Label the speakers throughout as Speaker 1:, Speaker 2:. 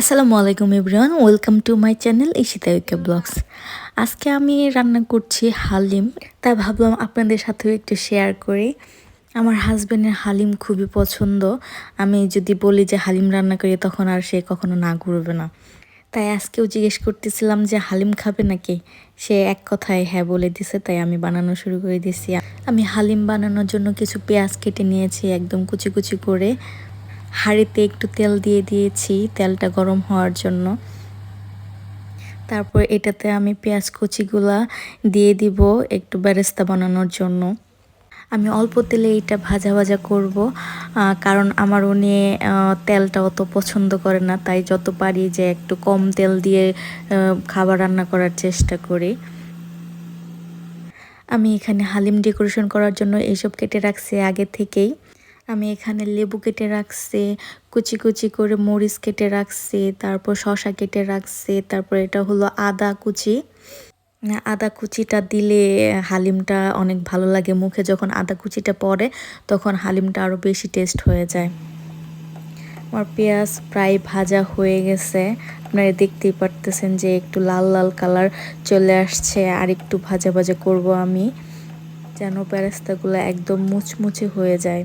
Speaker 1: আসসালামু আলাইকুম everyone, welcome to my channel Ishita UK blogs. আজকে আমি রান্না করছি হালিম, তাই ভাবলাম আপনাদের সাথেও একটু শেয়ার করি। আমার হাজব্যান্ডের হালিম খুবই পছন্দ। আমি যদি বলি যে হালিম রান্না করি, তখন আর সে কখনো না ঘুরবে না। তাই আজকেও জিজ্ঞেস করতেছিলাম যে হালিম খাবে নাকি? সে এক কথায় হ্যাঁ বলে দিছে, তাই আমি বানানো শুরু করে দিয়েছি। আমি হালিম বানানোর জন্য কিছু পেঁয়াজ কেটে নিয়েছি, একদম কুচি কুচি করে। হাঁড়িতে একটু তেল দিয়ে দিয়েছি তেলটা গরম হওয়ার জন্য। তারপর এটাতে আমি পেঁয়াজ কুচিগুলা দিয়ে দিব একটু বেরেস্তা বানানোর জন্য। আমি অল্প তেলে এটা ভাজা ভাজা করব কারণ আমার উনি তেলটা অত পছন্দ করে না, তাই যত পারি যে একটু কম তেল দিয়ে খাবার রান্না করার চেষ্টা করি। আমি এখানে হালিম ডেকোরেশন করার জন্য এইসব কেটে রাখছি আগে থেকেই। আমি এখানে লেবু কেটে রাখছি, কুচি কুচি করে মরিচ কেটে রাখছি, তারপর শশা কেটে রাখছি, তারপর এটা হলো আদা কুচি। আদা কুচিটা দিলে হালিমটা অনেক ভালো লাগে, মুখে যখন আদা কুচিটা পড়ে তখন হালিমটা আরও বেশি টেস্ট হয়ে যায়। আমার পেঁয়াজ প্রায় ভাজা হয়ে গেছে। আপনারা দেখতেই পারতেছেন যে একটু লাল লাল কালার চলে আসছে, আর একটু ভাজা ভাজা করব আমি, যেন পেরাস্তাগুলো একদম মুচমুচে হয়ে যায়।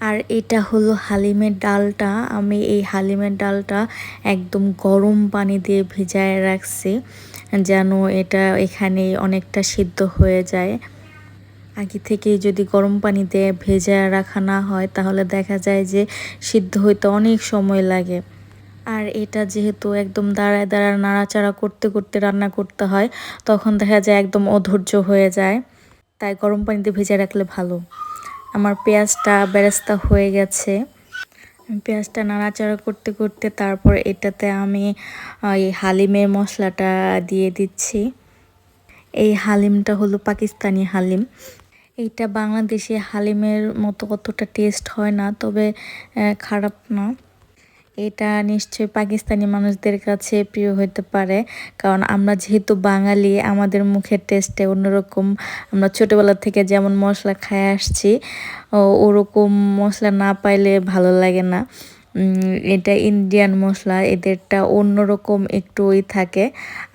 Speaker 1: আর এটা হলো হালিমের ডালটা। আমি এই হালিমের ডালটা একদম গরম পানি দিয়ে ভিজায় রাখছি, যেন এটা এখানে অনেকটা সিদ্ধ হয়ে যায়। আগে থেকে যদি গরম পানি দিয়ে ভেজা রাখা না হয়, তাহলে দেখা যায় যে সিদ্ধ হইতে অনেক সময় লাগে। আর এটা যেহেতু একদম দাঁড়ায় দাঁড়ায় নাড়াচাড়া করতে করতে রান্না করতে হয়, তখন দেখা যায় একদম অধৈর্য হয়ে যায়। তাই গরম পানিতে ভেজে রাখলে ভালো। আমার পেঁয়াজটা বেরেস্তা হয়ে গেছে। পেঁয়াজটা নাড়াচাড়া করতে করতে তারপর এটাতে আমি এই হালিমের মশলাটা দিয়ে দিচ্ছি। এই হালিমটা হলো পাকিস্তানি হালিম। এইটা বাংলাদেশে হালিমের মতো কতটা টেস্ট হয় না, তবে খারাপ না। এটা নিশ্চয়ই পাকিস্তানি মানুষদের কাছে প্রিয় হতে পারে, কারণ আমরা যেহেতু বাঙালি, আমাদের মুখের টেস্টে অন্যরকম। আমরা ছোটোবেলা থেকে যেমন মশলা খায় আসছি ওরকম মশলা না পাইলে ভালো লাগে না। এটা ইন্ডিয়ান মশলা, এদেরটা অন্যরকম একটু ওই থাকে,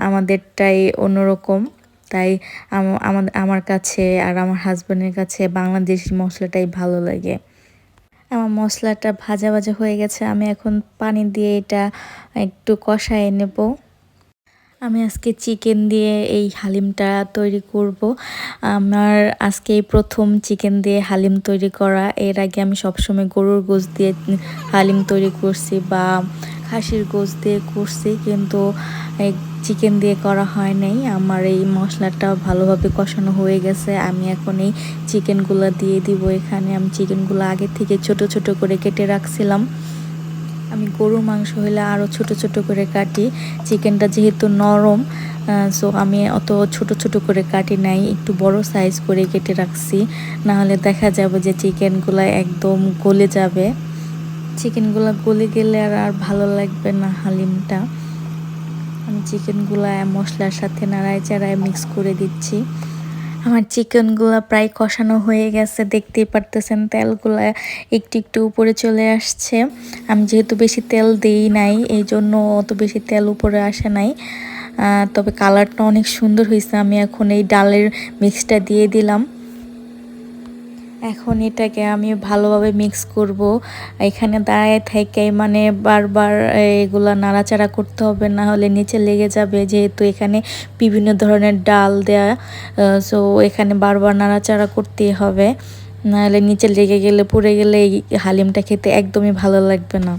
Speaker 1: আমাদেরটাই অন্যরকম। তাই আমার আমার কাছে আর আমার হাজব্যান্ডের কাছে বাংলাদেশি মশলাটাই ভালো লাগে। আমার মশলাটা ভাজা ভাজা হয়ে গেছে, আমি এখন পানি দিয়ে এটা একটু কষায় নেব। আমি আজকে চিকেন দিয়ে এই হালিমটা তৈরি করব। আমার আজকে এই প্রথম চিকেন দিয়ে হালিম তৈরি করা, এর আগে আমি সবসময় গরুর গোশ দিয়ে হালিম তৈরি করছি বা খাসির গোশ দিয়ে করছি, কিন্তু চিকেন দিয়ে করা হয় নাই আমার এই মশলাটা ভালোভাবে কষানো হয়ে গেছে। আমি এখন এই চিকেনগুলো দিয়ে দিব এখানে। আমি চিকেনগুলো আগে থেকে ছোট ছোট করে কেটে রাখছিলাম। আমি গরুর মাংস হলে আরও ছোট ছোট করে কাটি। চিকেনটা যেহেতু নরম সো আমি অত ছোট ছোট করে কাটি নাই। একটু বড় সাইজ করে কেটে রাখছি। নাহলে দেখা যাবে যে চিকেনগুলো একদম গলে যাবে। চিকেনগুলো গলে গেলে আর আর ভালো লাগবে না হালিমটা। আমি চিকেনগুলো মশলার সাথে নাড়ায় চাড়ায় মিক্স করে দিচ্ছি। আমার চিকেনগুলো প্রায় কষানো হয়ে গেছে, দেখতেই পারতেছেন তেলগুলো একটু একটু উপরে চলে আসছে। আমি যেহেতু বেশি তেল দিই নাই, এই জন্য অত বেশি তেল উপরে আসে নাই। তবে কালারটা অনেক সুন্দর হয়েছে আমি এখন এই ডালের মিক্সটা দিয়ে দিলাম। এখন এটাকে আমি ভালোভাবে মিক্স করব। এখানে দাঁড়ায় থেকে মানে বারবার এগুলো নাড়াচাড়া করতে হবে, না হলে নিচে লেগে যাবে। যেহেতু এখানে বিভিন্ন ধরনের ডাল দেয়া সো এখানে বারবার নাড়াচাড়া করতেই হবে। নাহলে নিচে লেগে গেলে, পড়ে গেলে এই হালিমটা খেতে একদমই ভালো লাগবে না।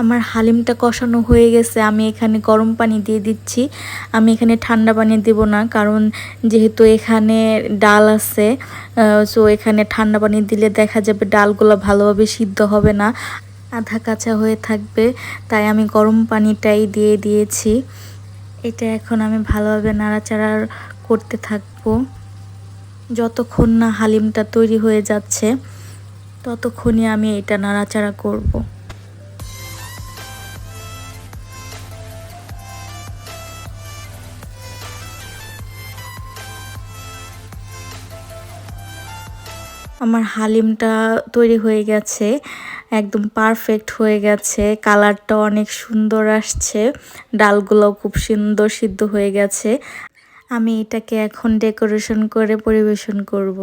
Speaker 1: আমার হালিমটা কষানো হয়ে গেছে, আমি এখানে গরম পানি দিয়ে দিচ্ছি। আমি এখানে ঠান্ডা পানি দেব না, কারণ যেহেতু এখানে ডাল আছে সো এখানে ঠান্ডা পানি দিলে দেখা যাবে ডালগুলো ভালোভাবে সিদ্ধ হবে না। আধা কাঁচা হয়ে থাকবে, তাই আমি গরম পানিটাই দিয়ে দিয়েছি। এটা এখন আমি ভালোভাবে নাড়াচাড়া করতে থাকব। যতক্ষণ না হালিমটা তৈরি হয়ে যাচ্ছে, ততক্ষণই আমি এটা নাড়াচাড়া করব। আমার হালিমটা তৈরি হয়ে গেছে, একদম পারফেক্ট হয়ে গেছে কালারটা অনেক সুন্দর আসছে ডালগুলো খুব সুন্দর সিদ্ধ হয়ে গেছে আমি এটাকে এখন ডেকোরেশন করে পরিবেশন করব।